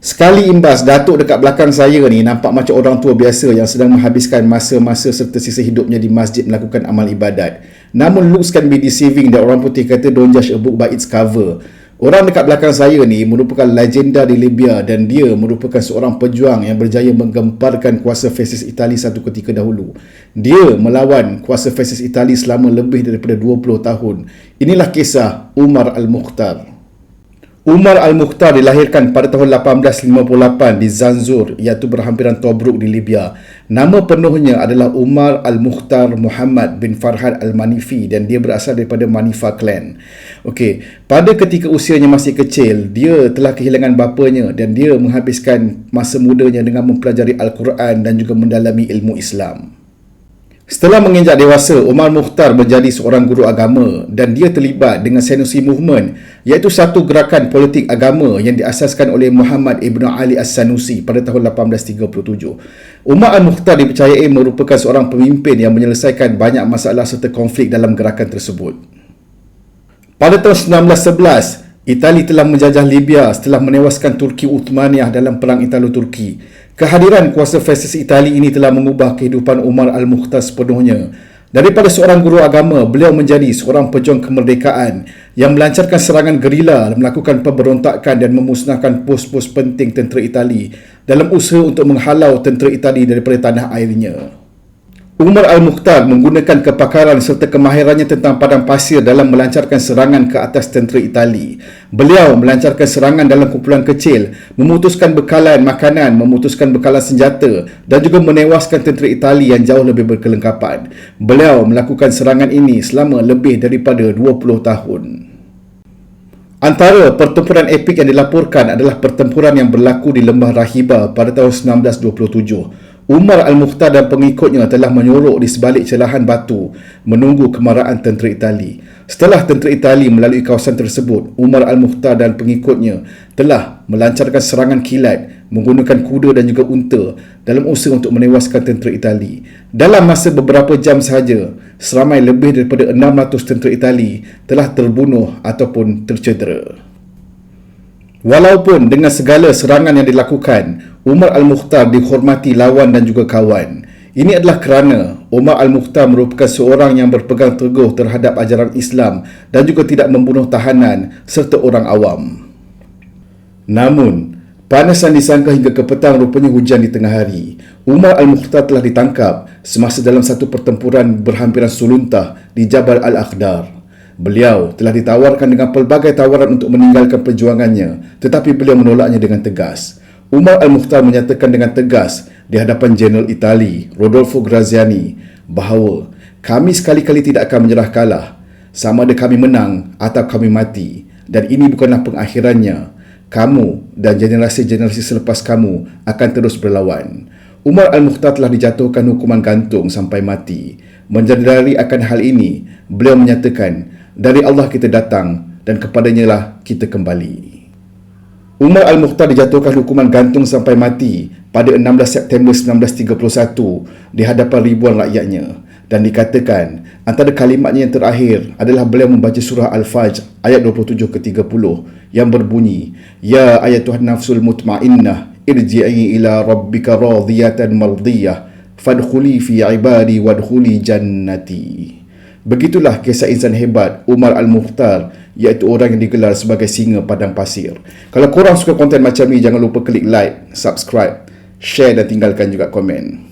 Sekali imbas, Datuk dekat belakang saya ni nampak macam orang tua biasa yang sedang menghabiskan masa-masa serta sisa hidupnya di masjid melakukan amal ibadat. Namun looks can be deceiving dan orang putih kata don't judge a book by its cover. Orang dekat belakang saya ni merupakan legenda di Libya dan dia merupakan seorang pejuang yang berjaya menggemparkan kuasa fasis Itali satu ketika dahulu. Dia melawan kuasa fasis Itali selama lebih daripada 20 tahun. Inilah kisah Umar Al-Mukhtar. Umar Al-Mukhtar dilahirkan pada tahun 1858 di Zanzur iaitu berhampiran Tobruk di Libya. Nama penuhnya adalah Umar Al-Mukhtar Muhammad bin Farhad Al-Manifi dan dia berasal daripada Manifa clan. Okey, pada ketika usianya masih kecil, dia telah kehilangan bapanya dan dia menghabiskan masa mudanya dengan mempelajari Al-Quran dan juga mendalami ilmu Islam. Setelah menginjak dewasa, Umar Mukhtar menjadi seorang guru agama dan dia terlibat dengan Sanusi Movement iaitu satu gerakan politik agama yang diasaskan oleh Muhammad Ibn Ali As-Sanusi pada tahun 1837. Umar Al-Mukhtar dipercayai merupakan seorang pemimpin yang menyelesaikan banyak masalah serta konflik dalam gerakan tersebut. Pada tahun 1911, Itali telah menjajah Libya setelah menewaskan Turki Uthmaniyah dalam Perang Italo-Turki. Kehadiran kuasa fasis Itali ini telah mengubah kehidupan Umar Al-Mukhtar sepenuhnya. Daripada seorang guru agama, beliau menjadi seorang pejuang kemerdekaan yang melancarkan serangan gerila melakukan pemberontakan dan memusnahkan pos-pos penting tentera Itali dalam usaha untuk menghalau tentera Itali daripada tanah airnya. Umar Al-Mukhtar menggunakan kepakaran serta kemahirannya tentang padang pasir dalam melancarkan serangan ke atas tentera Itali. Beliau melancarkan serangan dalam kumpulan kecil, memutuskan bekalan makanan, memutuskan bekalan senjata dan juga menewaskan tentera Itali yang jauh lebih berkelengkapan. Beliau melakukan serangan ini selama lebih daripada 20 tahun. Antara pertempuran epik yang dilaporkan adalah pertempuran yang berlaku di Lembah Rahiba pada tahun 1927. Umar Al-Mukhtar dan pengikutnya telah menyorok di sebalik celahan batu menunggu kemarahan tentera Itali. Setelah tentera Itali melalui kawasan tersebut, Umar Al-Mukhtar dan pengikutnya telah melancarkan serangan kilat menggunakan kuda dan juga unta dalam usaha untuk menewaskan tentera Itali. Dalam masa beberapa jam sahaja, seramai lebih daripada 600 tentera Itali telah terbunuh ataupun tercedera. Walaupun dengan segala serangan yang dilakukan, Umar Al-Mukhtar dihormati lawan dan juga kawan. Ini adalah kerana Umar Al-Mukhtar merupakan seorang yang berpegang teguh terhadap ajaran Islam dan juga tidak membunuh tahanan serta orang awam. Namun, panasan disangka hingga ke petang rupanya hujan di tengah hari. Umar Al-Mukhtar telah ditangkap semasa dalam satu pertempuran berhampiran suluntah di Jabal Al-Aqdar. Beliau telah ditawarkan dengan pelbagai tawaran untuk meninggalkan perjuangannya tetapi beliau menolaknya dengan tegas. Umar Al-Mukhtar menyatakan dengan tegas di hadapan Jeneral Itali, Rodolfo Graziani, bahawa kami sekali-kali tidak akan menyerah kalah sama ada kami menang atau kami mati dan ini bukanlah pengakhirannya. Kamu dan generasi-generasi selepas kamu akan terus berlawan. Umar Al-Mukhtar telah dijatuhkan hukuman gantung sampai mati. Menjadari akan hal ini, beliau menyatakan dari Allah kita datang dan kepadanya lah kita kembali. Umar Al-Mukhtar dijatuhkan hukuman gantung sampai mati pada 16 September 1931 di hadapan ribuan rakyatnya dan dikatakan antara kalimatnya yang terakhir adalah beliau membaca surah Al-Fajr ayat 27 ke 30 yang berbunyi Ya ayat Tuhan nafsul mutmainnah irji'i ila rabbika radiyatan mardiyah fadkhuli fi ibadi wadkhuli jannati Begitulah kisah insan hebat Umar Al-Mukhtar iaitu orang yang digelar sebagai singa padang pasir. Kalau korang suka konten macam ni jangan lupa klik like, subscribe, share dan tinggalkan juga komen.